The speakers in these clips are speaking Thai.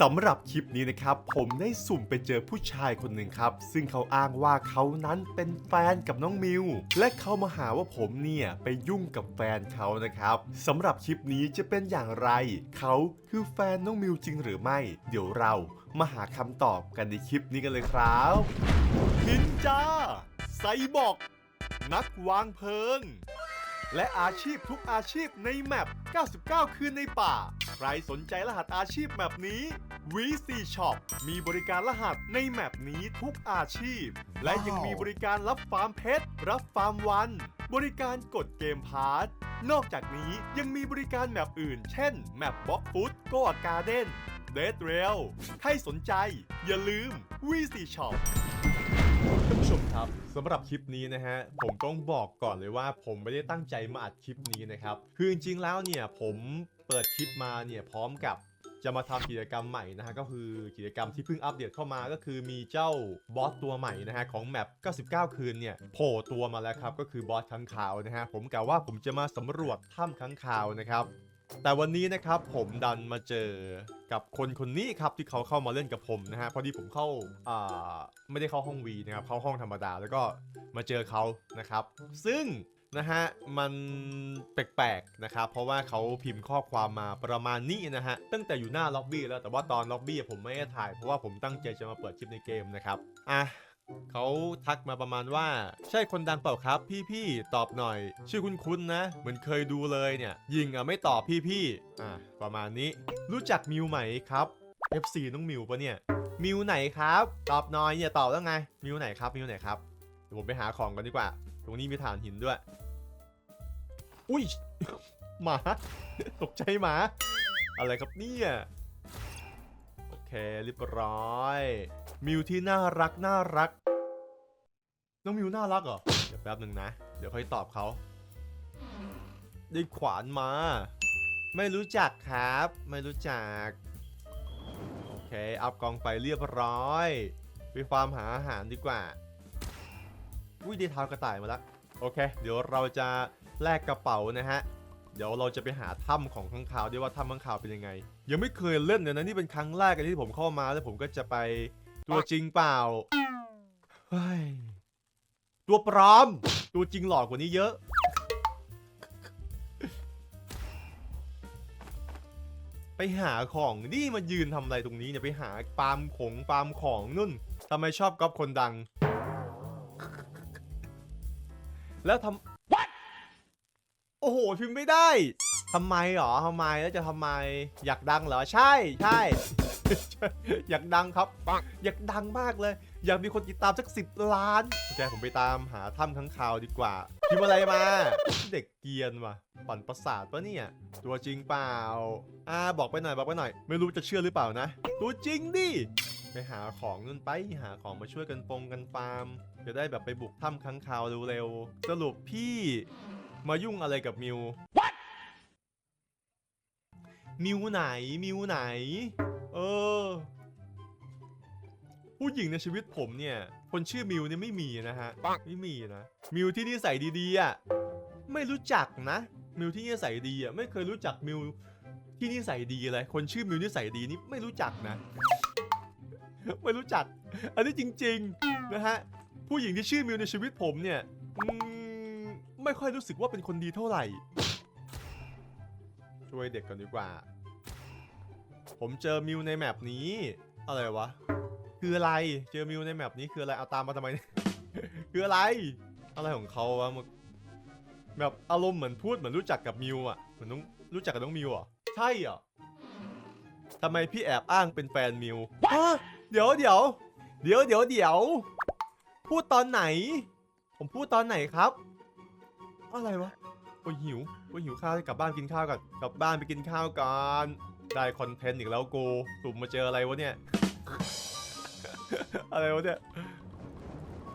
สำหรับคลิปนี้นะครับ ผมได้สุ่มไปเจอผู้ชายคนหนึ่งครับ ซึ่งเขาอ้างว่าเขานั้นเป็นแฟนกับน้องมิว และเขามาหาว่าผมเนี่ย ไปยุ่งกับแฟนเขานะครับสำหรับคลิปนี้จะเป็นอย่างไร เขาคือแฟนน้องมิวจริงหรือไม่ เดี๋ยวเรามาหาคำตอบกันในคลิปนี้กันเลยครับนินจาไซบอร์กนักวางเพลิง และอาชีพทุกอาชีพในแมป 99 คืนในป่า ใครสนใจรหัสอาชีพแมปนี้ VC Shop มีบริการรหัสในแมปนี้ทุกอาชีพ และยังมีบริการรับฟาร์มเพชร รับฟาร์มวัน บริการกดเกมพาร์ทนอกจากนี้ยังมีบริการแมปอื่น เช่น แมปบ็อกฟุตโกอาการ์เด้นเดทเรลใครสนใจ อย่าลืม VC Shop ท่านผู้ชมครับสำหรับคลิปนี้นะฮะผมต้องบอกก่อนเลยว่า ผมไม่ได้ตั้งใจมาอัดคลิปนี้นะครับคือจริงๆแล้วเนี่ยผมเปิดคลิปมาเนี่ยพร้อมกับจะมาทำกิจกรรมใหม่นะฮะก็คือกิจกรรมที่เพิ่งอัปเดตเข้ามาก็คือมีเจ้าบอสตัวใหม่นะฮะของแมป 99 คืนเนี่ยโผล่ตัวมาแล้วครับก็คือบอสค้างคาวนะฮะผมกล่าวว่าผมจะมาสำรวจถ้ำค้างคาวนะครับ แต่วันนี้นะครับผมดันมาเจอกับคนคนนี้ครับที่เขาเข้ามาเล่นกับผมนะฮะพอดีผมเข้าอ่าไม่ได้เข้าห้องวีนะครับเข้าห้องธรรมดาแล้วก็มาเจอเขานะครับ ซึ่งนะฮะมันแปลกๆนะครับเพราะว่าเขาพิมพ์ข้อความมาประมาณนี้นะฮะตั้งแต่อยู่หน้าล็อบบี้แล้วแต่ว่าตอนล็อบบี้ผมไม่ได้ถ่ายเพราะว่าผมตั้งใจจะมาเปิดคลิปในเกมนะครับอะ เขาทักมาประมาณว่า ใช่คนดังเปล่าครับพี่พี่ๆตอบหน่อย ชื่อคุณคุณนะ เหมือนเคยดูเลยเนี่ย ยิงอะไม่ตอบพี่พี่ๆอะประมาณนี้ รู้จักมิวไหมครับ FC น้องมิวปะเนี่ย มิวไหนครับ ตอบหน่อยอย่าตอบแล้วไง มิวไหนครับมิวไหนครับเดี๋ยวผมไปหาของกันดีกว่า ตรงนี้มีฐานหินด้วย อุ้ยหมาตกใจหมา อะไรครับเนี่ย เคเรียบร้อย มิวที่น่ารักน่ารัก น้องมิวน่ารักเหรอ เดี๋ยวแป๊บหนึ่งนะ เดี๋ยวค่อยตอบเขา ได้ขวานมา ไม่รู้จักครับ ไม่รู้จัก โอเค อัพกองไฟเรียบร้อย ไปฟาร์มหาอาหารดีกว่า อุ้ยได้เท้ากระต่ายมาแล้ว โอเค เดี๋ยวเราจะแลกกระเป๋านะฮะ เดี๋ยวเราจะไปหาถ้ำของข้างคาวด้วยว่าถ้ำข้างคาวเป็นยังไง ยังไม่เคยเล่นเลยนะนี่เป็นครั้งแรกที่ผมเข้ามาแล้วผมก็จะไปตัวจริงเปล่าเฮ้ยตัวปลอม ตัวจริงหลอกกว่านี้เยอะไปหาของนี่มายืนทำอะไรตรงนี้เนี่ยไปหาปาล์มของปาล์มของนุ่นทำไมชอบก๊อปคนดัง แล้วทำ โอ้โหพิมพ์ไม่ได้ทำไมหรอทำไมแล้วจะทำไม อยากดังเหรอใช่ใช่ อยากดังครับ อยากดังมากเลย อยากมีคนติดตามสักสิบล้านโอเคผมไปตามหาถ้ำข้างคาวดีกว่าพิมพ์อะไรมา เด็กเกียนว่ะปั่นประสาทปะเนี่ย ตัวจริงเปล่าอ่าบอกไปหน่อยบอกไปหน่อย ไม่รู้จะเชื่อหรือเปล่านะ ตัวจริงดิไปหาของนู่นไปหาของมาช่วยกันปงกันฟาร์มจะได้แบบไปบุกถ้ำข้างคาวเร็วๆสรุปพี่ มายุ่งอะไรกับมิวมิวไหน มิวไหน เออ ผู้หญิงในชีวิตผมเนี่ย คนชื่อมิวเนี่ยไม่มีนะฮะ ไม่มีนะ มิวที่นิสัยดีๆอะ ไม่รู้จักนะ มิวที่นิสัยดีอะ ไม่เคยรู้จักมิวที่นิสัยดีเลย คนชื่อมิวนิสัยดีนี่ไม่รู้จักนะ ไม่รู้จัก อันนี้จริง ๆ นะฮะ ผู้หญิงที่ชื่อมิวในชีวิตผมเนี่ยอืม ไม่ค่อยรู้สึกว่าเป็นคนดีเท่าไหร่ ช่วยเด็กกันดีกว่า ผมเจอมิวในแมปนี้ อะไรวะ คืออะไร เจอมิวในแมปนี้คืออะไร เอาตามมาทำไม คืออะไร อะไรของเขาวะมันแบบอารมณ์เหมือนพูดเหมือนรู้จักกับมิวอะ เหมือนต้องรู้จักกับน้องมิวอะ ใช่เหรอทำไมพี่แอบอ้างเป็นแฟนมิวฮะเดี๋ยวเดี๋ยวเดี๋ยวเดี๋ยวเดี๋ยว พูดตอนไหน ผมพูดตอนไหนครับ อะไรวะโอ้ยหิวโอ้ยหิวข้าวกลับบ้านกินข้าวก่อนกลับบ้านไปกินข้าวก่อนได้คอนเทนต์อีกแล้วกูสุ่มมาเจออะไรวะเนี่ย อะไรวะเนี่ย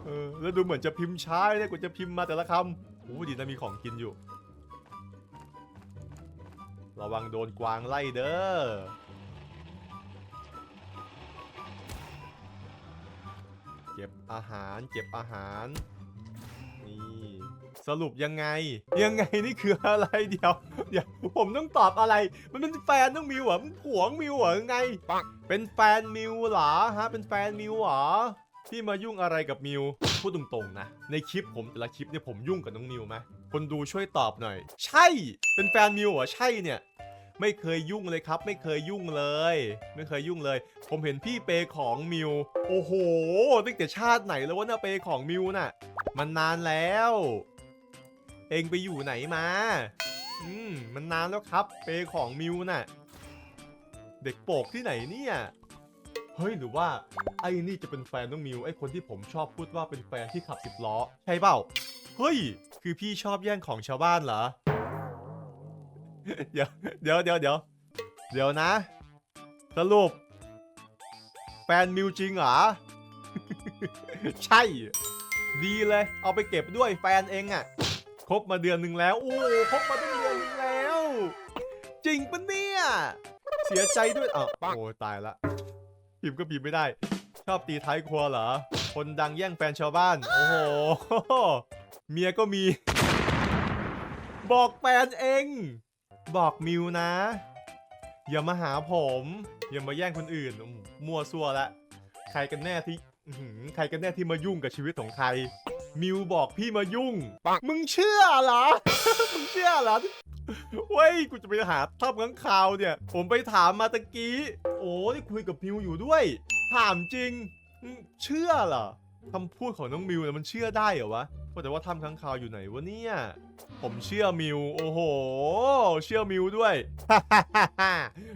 เออแล้วดูเหมือนจะพิมพ์ช้าเนี่ยกว่าจะพิมพ์มาแต่ละคำโอ้ดีนะมีของกินอยู่ ระวังโดนกวางไล่เด้อเก็บอาหารเก็บอาหาร สรุปยังไง ยังไงนี่คืออะไรเดี๋ยวเดี๋ยวผมต้องตอบอะไร มันเป็นแฟนน้องมิวเหรอมันผัวมิวเหรอไง เป็นแฟนมิวเหรอฮะ เป็นแฟนมิวเหรอที่มายุ่งอะไรกับมิวพูดตรงๆนะ ในคลิปผมแต่ละคลิปเนี่ยผมยุ่งกับน้องมิวไหมคนดูช่วยตอบหน่อย ใช่ เป็นแฟนมิวเหรอใช่เนี่ยไม่เคยยุ่งเลยครับ ไม่เคยยุ่งเลย ไม่เคยยุ่งเลย ผมเห็นพี่เปย์ของมิวโอ้โหตั้งแต่ชาติไหนแล้ววะน่ะเปย์ของมิวน่ะ มันนานแล้ว เองไปอยู่ไหนมา อืม มันนานแล้วครับ เปยของมิวน่ะ เด็กโปกที่ไหนเนี่ย เฮ้ยหรือว่าไอ้นี่จะเป็นแฟนน้องมิวไอ้คนที่ผมชอบพูดว่าเป็นแฟนที่ขับสิบล้อ ใช่เปล่า เฮ้ย คือพี่ชอบแย่งของชาวบ้านเหรอ เดี๋ยวเดี๋ยวเดี๋ยวเดี๋ยวเดี๋ยวนะ สรุป แฟนมิวจริงเหรอ ใช่ ดีเลย เอาไปเก็บด้วยแฟนเองอะ่ะ ครบมาเดือนหนึ่งแล้วโอ้ครบมาตั้งเดือนหนึงแล้ว จริงปะเนี่ยเสียใจด้วยอ้าวโอ้ตายละพิมพ์ก็พิมพ์ไม่ได้ ชอบตีท้ายครัวเหรอ คนดังแย่งแฟนชาวบ้าน โอ้โห เมียก็มี บอกแฟนเอง บอกมิวนะ อย่ามาหาผม อย่ามาแย่งคนอื่น มั่วซั่วละ ใครกันแน่ที่ใครกันแน่ที่มายุ่งกับชีวิตของใคร มิวบอกพี่มายุ่งปังมึงเชื่อเหรอ มึงเชื่อเหรอเว้ย กูจะไปหาทับข้างข่าวเนี่ย ผมไปถามมาตะกี้ โอ้นี่คุยกับมิวอยู่ด้วย ถามจริงอืมเชื่อเหรอคำพูดของน้องมิวเนี่ยมันเชื่อได้เหรอวะว่าแต่ว่าถ้ำข้างข่าวอยู่ไหนวะเนี่ย ผมเชื่อมิว โอ้โห เชื่อมิวด้วย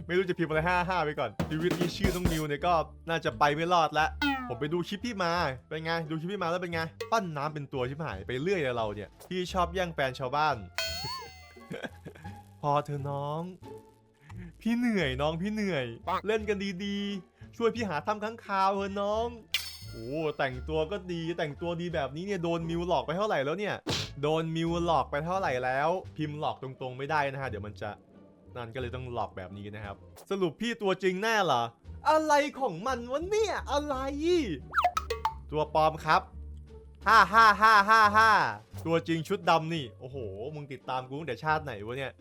ไม่รู้จะพิมพ์อะไรห้าห้าไปก่อนชีวิตนี้ชื่อน้องมิวเนี่ยก็น่าจะไปไม่รอดละ ผมไปดูคลิปพี่มา เป็นไง ดูคลิปพี่มาแล้วเป็นไง ปั้นน้ำเป็นตัวชิบหายไปเรื่อยเลยเราเนี่ย พี่ชอบแย่งแฟนชาวบ้าน พอเธอะน้อง พี่เหนื่อยน้องพี่เหนื่อย เล่นกันดีๆ ช่วยพี่หาทำข้างคาวเถอะน้อง โอ้แต่งตัวก็ดีแต่งตัวดีแบบนี้เนี่ยโดนมิวหลอกไปเท่าไหร่แล้วเนี่ย โดนมิวหลอกไปเท่าไหร่แล้ว พิมพ์หลอกตรงๆไม่ได้นะฮะเดี๋ยวมันจะนั่นก็เลยต้องหลอกแบบนี้นะครับ สรุปพี่ตัวจริงแน่เหรอ อะไรของมันวะเนี่ยอะไร ตัวปลอมครับฮ่าฮ่าฮ่าฮ่าฮ่าตัวจริงชุดดำนี่ โอ้โห มึงติดตามกูตั้งแต่ชาติไหนวะเนี่ย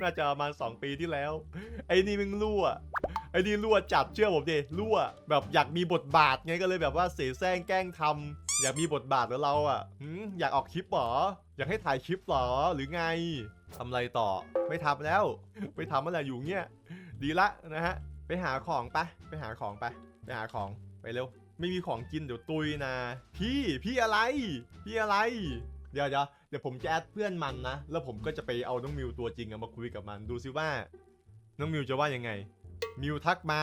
น่าจะประมาณ 2 ปีที่แล้ว ไอ้นี่มึงรั่ว ไอ้นี่รั่วจัดเชื่อผมดิรั่ว แบบอยากมีบทบาทไงก็เลยแบบว่าเสแสร้งแกล้งทำอยากมีบทบาทเหรอเราอะอยากออกคลิปหรอ อยากให้ถ่ายคลิปหรอหรือไงทำอะไรต่อ ไม่ทำแล้วไม่ทำอะไรอยู่เงี้ยดีละนะฮะ ไปหาของไปะไปหาของไปไปหาของไปเร็ว ไม่มีของกินเดี๋ยวตุยนะ พี่พี่อะไร พี่อะไร เดี๋ยวเดี๋ยวเดี๋ยวผมจะแอดเพื่อนมันนะ แล้วผมก็จะไปเอาน้องมิวตัวจริงมาคุยกับมันดูซิว่า น้องมิวจะว่ายังไง มิวทักมา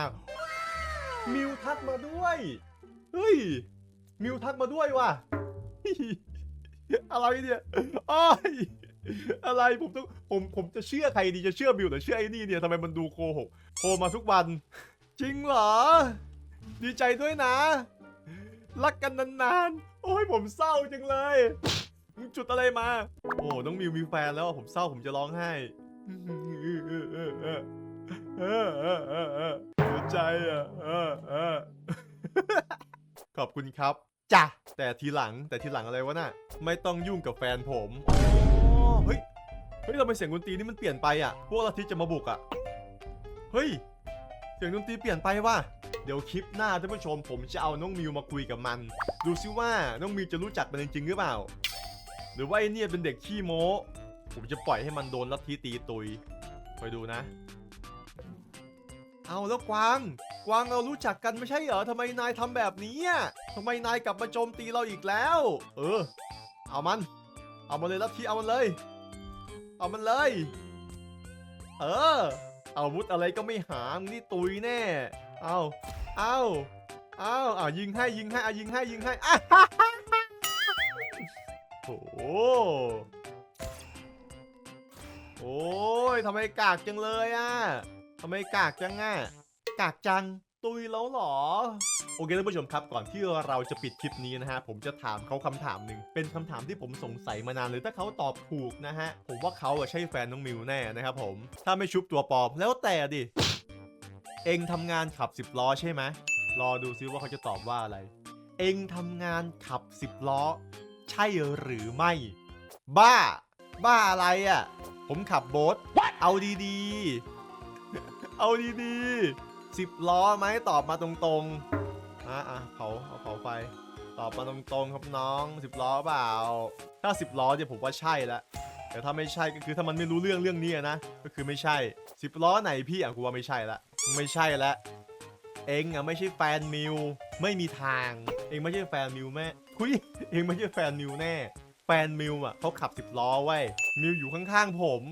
มิวทักมาด้วยเฮ้ยมิวทักมาด้วยว่ะอะไรเนี่ยอ้ายอะไรผมต้องผมผมจะเชื่อใครดีจะเชื่อมิวหรือเชื่อไอ้นี่เนี่ยทำไมมันดูโกหก โทรมาทุกวัน จริงเหรอ ดีใจด้วยนะ รักกันนานๆ โอ้ยผมเศร้าจังเลยมึงจุดอะไรมา โอ้น้องมิวมีแฟนแล้วอะผมเศร้าผมจะร้องไห้เออเออเออเออเสียใจอะขอบคุณครับจ้ะแต่ทีหลังแต่ทีหลังอะไรวะน่ะ ไม่ต้องยุ่งกับแฟนผมอ๋อเฮ้ยเฮ้ยทำไมเสียงดนตรีนี่มันเปลี่ยนไปอะ พวกอาทิตย์จะมาบุกอะ เฮ้ย เสียงดนตรีเปลี่ยนไปว่ะ เดี๋ยวคลิปหน้าท่านผู้ชม ผมจะเอาน้องมิวมาคุยกับมัน ดูซิว่าน้องมิวจะรู้จักมันจริงๆหรือเปล่า หรือว่าไอเนี่ยเป็นเด็กขี้โม้ ผมจะปล่อยให้มันโดนลัทธิตีตุยคอยดูนะ เอาแล้วกวาง กวางเรารู้จักกันไม่ใช่เหรอทำไมนายทำแบบนี้อะทำไมนายกลับมาโจมตีเราอีกแล้ว เออ เอามัน เอามันเลยลัทธิเอามันเลย เอามันเลย เออ อาวุธอะไรก็ไม่หามึงนี่ตุยแน่ เอาเอาเอาอายิงให้ยิงให้อายิงให้ยิงให้อะโอ้โหโอ้ยทำไมกากจังเลยอะทำไมกากจังอะกากจัง ตุยแล้วหรอ โอเคท่านผู้ชมครับก่อนที่เราจะปิดคลิปนี้นะฮะ ผมจะถามเขาคำถามหนึ่งเป็นคำถามที่ผมสงสัยมานานเลยถ้าเขาตอบถูกนะฮะ ผมว่าเขาอะใช่แฟนน้องมิวแน่นะครับผม ถ้าไม่ชุบตัวปลอมแล้วแต่ดิ เองทำงานขับ10ล้อใช่ไหมรอดูซิว่าเขาจะตอบว่าอะไร เองทำงานขับ10ล้อ ใช่หรือไม่ บ้า บ้าอะไรอะ่ะ ผมขับโบ๊ทเอาดีๆ เอาดีๆ สิบล้อไหมตอบมาตรงๆอะอะเผาเอาเผาไฟตอบมาตรงๆครับน้องสิบล้อเปล่า ถ้าสิบล้อเนี่ยผมว่าใช่ละแต่ถ้าไม่ใช่ก็คือถ้ามันไม่รู้เรื่องเรื่องนี้นะก็คือไม่ใช่สิบล้อไหนพี่อะกูว่าไม่ใช่ละไม่ใช่ละเองอะไม่ใช่แฟนมิวไม่มีทาง เองไม่ใช่แฟนมิวแม่คุยเองไม่ใช่แฟนมิวแน่ แฟนมิวอะเขาขับสิบล้อไว้มิวอยู่ข้างๆผม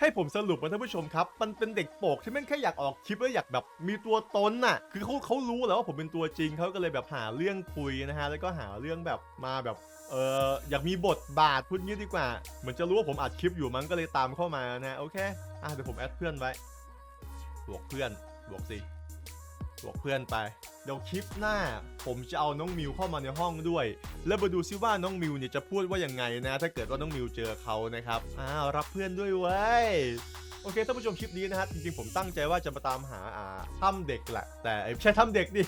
ให้ผมสรุปนะท่านผู้ชมครับ มันเป็นเด็กโปกที่แม่งแค่อยากออกคลิปแล้วอยากแบบมีตัวตนน่ะ คือเขาเขารู้แล้วว่าผมเป็นตัวจริงเขาก็เลยแบบหาเรื่องคุยนะฮะ แล้วก็หาเรื่องแบบมาแบบ เอออยากมีบทบาทพูดงี้ดีกว่า เหมือนจะรู้ว่าผมอัดคลิปอยู่มั้งก็เลยตามเข้ามานะ โอเค อะเดี๋ยวผมแอดเพื่อนไว้บวกเพื่อนบวกสิ บวกเพื่อนไป เดี๋ยวคลิปหน้า ผมจะเอาน้องมิวเข้ามาในห้องด้วย แล้วมาดูซิว่าน้องมิวเนี่ยจะพูดว่ายังไงนะ ถ้าเกิดว่าน้องมิวเจอเขานะครับอ้าวรับเพื่อนด้วยเว้ยโอเคท่านผู้ชมคลิปนี้นะครับจริงๆผมตั้งใจว่าจะมาตามหาอ่าถ้ำเด็กแหละ แต่เอ้ยไม่ใช่ถ้ำเด็กดิ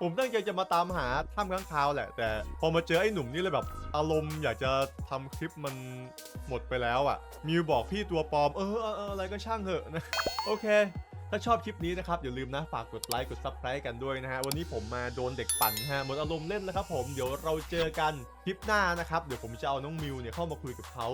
ผมตั้งใจจะมาตามหาถ้ำข้างคาวแหละ แต่พอมาเจอไอ้หนุ่มนี่เลยแบบ อารมณ์อยากจะทำคลิปมันหมดไปแล้วอะ่ะมิวบอกพี่ตัวปลอมเออเออเอออะไรก็ช่างเถอะนะ โอเค ถ้าชอบคลิปนี้นะครับอย่าลืมนะฝากกดไลค์กด subscribe กันด้วยนะฮะวันนี้ผมมาโดนเด็กปั่นฮะหมดอารมณ์เล่นแล้วครับผมเดี๋ยวเราเจอกันคลิปหน้านะครับเดี๋ยวผมจะเอาน้องมิวเนี่ยเข้ามาคุยกับเขา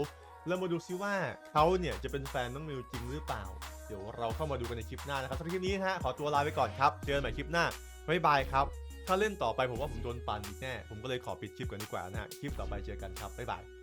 แล้วมาดูซิว่าเขาเนี่ยจะเป็นแฟนน้องมิวจริงหรือเปล่า เดี๋ยวเราเข้ามาดูกันในคลิปหน้านะครับสำหรับคลิปนี้นะฮะขอตัวลาไปก่อนครับเจอกันใหม่คลิปหน้าบ๊ายบายครับถ้าเล่นต่อไปผมว่าผมโดนปั่นอีกแน่ผมก็เลยขอปิดคลิปก่อนดีกว่านะฮะคลิปต่อไปเจอกันครับบ๊ายบาย